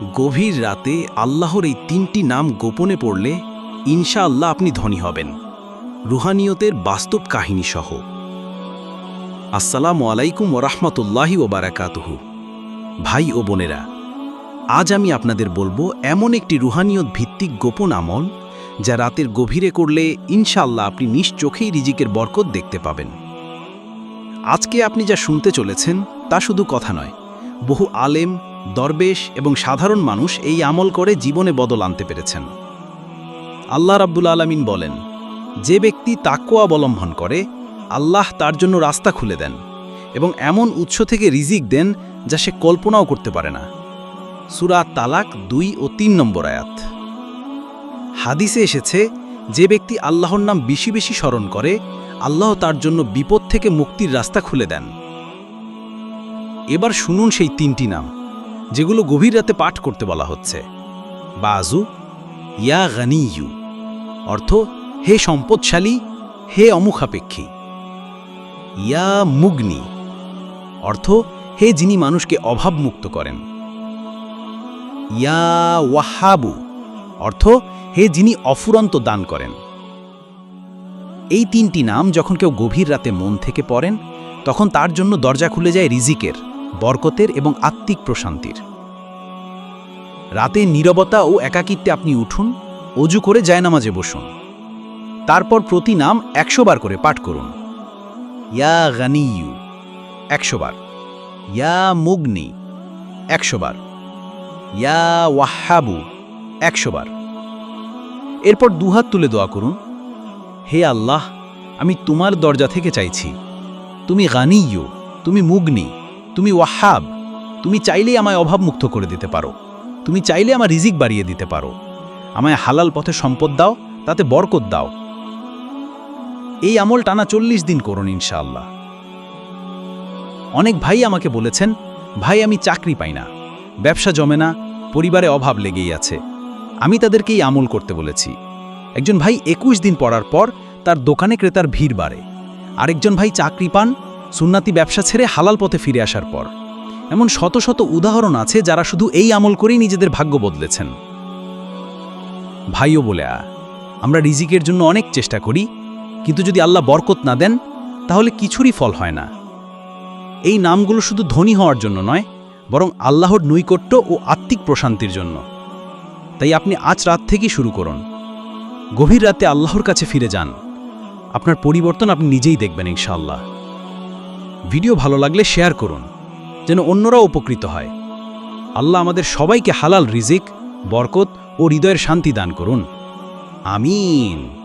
গভীর রাতে আল্লাহর এই তিনটি নাম গোপনে পড়লে ইনশা আল্লাহ আপনি ধনী হবেন। রুহানিয়তের বাস্তব কাহিনী সহ। আসসালামু আলাইকুম ওরহমতুল্লাহি ওবারাকাতুহু ভাই ও বোনেরা, আজ আমি আপনাদের বলব এমন একটি রুহানিয়ত ভিত্তিক গোপন আমল যা রাতের গভীরে করলে ইনশাআল্লাহ আপনি নিজ চোখেই রিজিকের বরকত দেখতে পাবেন। আজকে আপনি যা শুনতে চলেছেন তা শুধু কথা নয়, বহু আলেম দরবেশ এবং সাধারণ মানুষ এই আমল করে জীবনে বদল আনতে পেরেছেন। আল্লাহ রাব্বুল আলামিন বলেন, যে ব্যক্তি তাকুয়া অবলম্বন করে, আল্লাহ তার জন্য রাস্তা খুলে দেন এবং এমন উৎস থেকে রিজিক দেন যা সে কল্পনাও করতে পারে না। সুরা তালাক দুই ও তিন নম্বর আয়াত। হাদিসে এসেছে, যে ব্যক্তি আল্লাহর নাম বেশি বেশি স্মরণ করে, আল্লাহ তার জন্য বিপদ থেকে মুক্তির রাস্তা খুলে দেন। এবার শুনুন সেই তিনটি নাম। যেগুলো গভীর রাতে পাঠ করতে বলা হচ্ছে। বাজু, ইয়া গানিয়ু, অর্থ, হে সম্পদশালী, হে অমুখাপেক্ষী। ইয়া মুগ্নি, অর্থ, হে যিনি মানুষকে অভাবমুক্ত করেন। ইয়া ওয়াহাবু, অর্থ, হে যিনি অফুরন্ত দান করেন। এই তিনটি নাম যখন কেউ গভীর রাতে মন থেকে পড়েন, তখন তার জন্য দরজা খুলে যায় রিজিকের। বরকতের এবং আত্মিক প্রশান্তির। রাতে নীরবতা ও একাকিত্বে আপনি উঠুন, অজু করে জায়নামাজে বসুন। তারপর প্রতি নাম একশো বার করে পাঠ করুন। ইয়া গানিয়ু একশো বার। ইয়া মুগনি, একশো বার। ইয়া ওয়াহাবু একশো বার। এরপর দুহাত তুলে দোয়া করুন, হে আল্লাহ, আমি তোমার দরজা থেকে চাইছি। তুমি গানিয়ু তুমি মুগনি। তুমি ওয়াহাব, তুমি চাইলেই আমায় অভাবমুক্ত করে দিতে পারো। তুমি চাইলে আমার রিজিক বাড়িয়ে দিতে পারো। আমায় হালাল পথে সম্পদ দাও, তাতে বরকত দাও। এই আমল টানা চল্লিশ দিন করুন ইনশাআল্লাহ। অনেক ভাই আমাকে বলেছেন, ভাই, আমি চাকরি পাই না, ব্যবসা জমে না, পরিবারে অভাব লেগেই আছে। আমি তাদেরকে এই আমল করতে বলেছি। একজন ভাই একুশ দিন পড়ার পর তার দোকানে ক্রেতার ভিড় বাড়ে। আরেকজন ভাই চাকরি পান সুন্নাতি ব্যবসা ছেড়ে হালাল পথে ফিরে আসার পর। এমন শত শত উদাহরণ আছে যারা শুধু এই আমল করেই নিজেদের ভাগ্য বদলেছেন। ভাইও বলে আমরা রিজিকের জন্য অনেক চেষ্টা করি, কিন্তু যদি আল্লাহ বরকত না দেন, তাহলে কিছুরই ফল হয় না। এই নামগুলো শুধু ধনী হওয়ার জন্য নয়, বরং আল্লাহর নৈকট্য ও আত্মিক প্রশান্তির জন্য। তাই আপনি আজ রাত থেকেই শুরু করুন। গভীর রাতে আল্লাহর কাছে ফিরে যান। আপনার পরিবর্তন আপনি নিজেই দেখবেন ইনশাআল্লাহ। ভিডিও ভালো লাগলে শেয়ার করুন, যেন অন্যরা উপকৃত হয়। আল্লাহ আমাদের সবাইকে হালাল রিজিক, বরকত ও হৃদয়ের শান্তি দান করুন। আমিন।